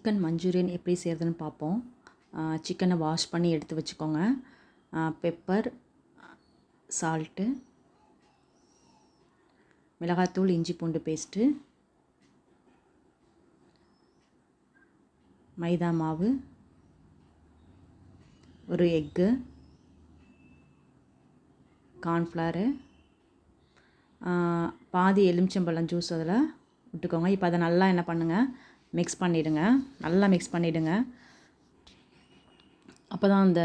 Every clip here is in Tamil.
சிக்கன் மஞ்சூரியன் எப்படி செய்கிறதுன்னு பார்ப்போம். சிக்கனை வாஷ் பண்ணி எடுத்து வச்சுக்கோங்க. பெப்பர் சால்ட்டு மிளகாத்தூள் இஞ்சி பூண்டு பேஸ்ட்டு மைதா மாவு ஒரு எக்கு கார்ன்ஃப்ளவரு பாதி எலுமிச்சம்பழம் ஜூஸ் அதில் விட்டுக்கோங்க. இப்போ அதை நல்லா என்ன பண்ணுங்கள் மிக்ஸ் பண்ணிவிடுங்க நல்லா மிக்ஸ் பண்ணிவிடுங்க அப்போ தான் அந்த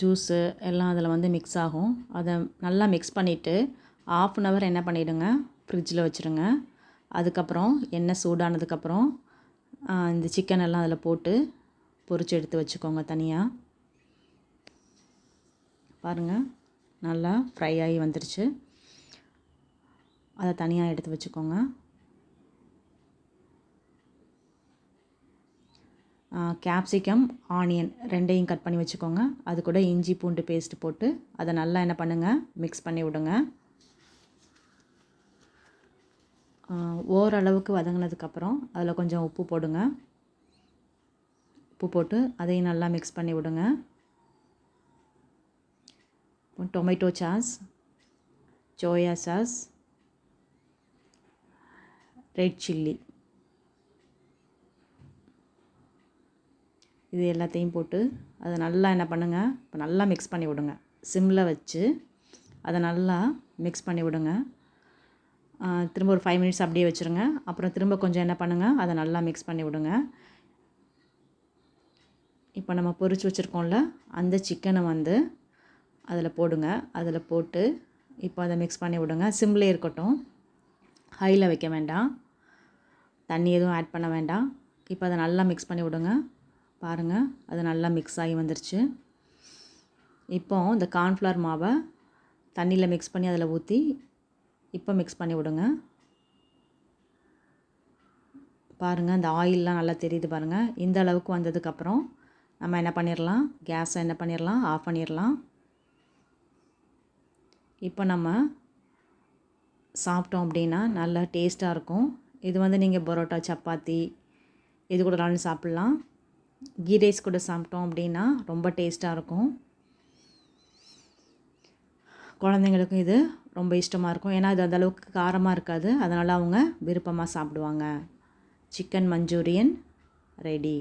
ஜூஸு எல்லாம் அதில் வந்து மிக்ஸ் ஆகும். அதை நல்லா மிக்ஸ் பண்ணிவிட்டு ஆஃப் அன் ஹவர் என்ன பண்ணிவிடுங்க ஃப்ரிட்ஜில் வச்சுருங்க அதுக்கப்புறம் எண்ணெய் சூடானதுக்கப்புறம் இந்த சிக்கன் எல்லாம் அதில் போட்டு பொரிச்சு எடுத்து வச்சுக்கோங்க தனியாக பாருங்கள் நல்லா ஃப்ரை ஆகி வந்துருச்சு. அதை தனியாக எடுத்து வச்சுக்கோங்க. கேப்சிகம் ஆனியன் ரெண்டையும் கட் பண்ணி வச்சுக்கோங்க. அது கூட இஞ்சி பூண்டு பேஸ்ட் போட்டு அதை நல்லா என்ன பண்ணுங்கள் மிக்ஸ் பண்ணி விடுங்க. ஓரளவுக்கு வதங்கினதுக்கப்புறம் அதில் கொஞ்சம் உப்பு போடுங்க. உப்பு போட்டு அதையும் நல்லா மிக்ஸ் பண்ணி விடுங்க. Tomato sauce soya sauce red chilli இது எல்லாத்தையும் போட்டு அதை நல்லா என்ன பண்ணுங்கள் இப்போ நல்லா மிக்ஸ் பண்ணி விடுங்க. சிம்மில் வச்சு அதை நல்லா மிக்ஸ் பண்ணி விடுங்க. திரும்ப ஒரு ஃபைவ் மினிட்ஸ் அப்படியே வச்சுருங்க. அப்புறம் திரும்ப கொஞ்சம் என்ன பண்ணுங்கள் அதை நல்லா மிக்ஸ் பண்ணி விடுங்க. இப்போ நம்ம பொரிச்சு வச்சுருக்கோம்ல அந்த சிக்கனை வந்து அதில் போடுங்க. அதில் போட்டு இப்போ அதை மிக்ஸ் பண்ணி விடுங்க. சிம்லே இருக்கட்டும். ஹையில் வைக்க வேண்டாம். தண்ணி எதுவும் ஆட் பண்ண வேண்டாம். இப்போ அதை நல்லா மிக்ஸ் பண்ணி விடுங்க. பாருங்கள் அது நல்லா மிக்ஸ் ஆகி வந்துருச்சு. இப்போ இந்த கார்ன்ஃப்ளவர் மாவை தண்ணியில் மிக்ஸ் பண்ணி அதில் ஊற்றி இப்போ மிக்ஸ் பண்ணி விடுங்க. பாருங்கள் இந்த ஆயிலெலாம் நல்லா தெரியுது பாருங்கள் இந்த அளவுக்கு வந்ததுக்கப்புறம் நம்ம என்ன பண்ணிடலாம் கேஸை என்ன பண்ணிடலாம் ஆஃப் பண்ணிடலாம் இப்போ நம்ம சாப்பிட்டோம் அப்படின்னா நல்லா டேஸ்ட்டாக இருக்கும். இது வந்து நீங்கள் பரோட்டா சப்பாத்தி இது கூடனாலும் சாப்பிட்லாம். கீ ரைஸ் கூட சாப்பிட்டோம் அப்படின்னா ரொம்ப டேஸ்ட்டாக இருக்கும். குழந்தைங்களுக்கும் இது ரொம்ப இஷ்டமாக இருக்கும். ஏன்னா இது அந்தளவுக்கு காரமாக இருக்காது. அதனால் அவங்க விருப்பமாக சாப்பிடுவாங்க. Chicken Manchurian ready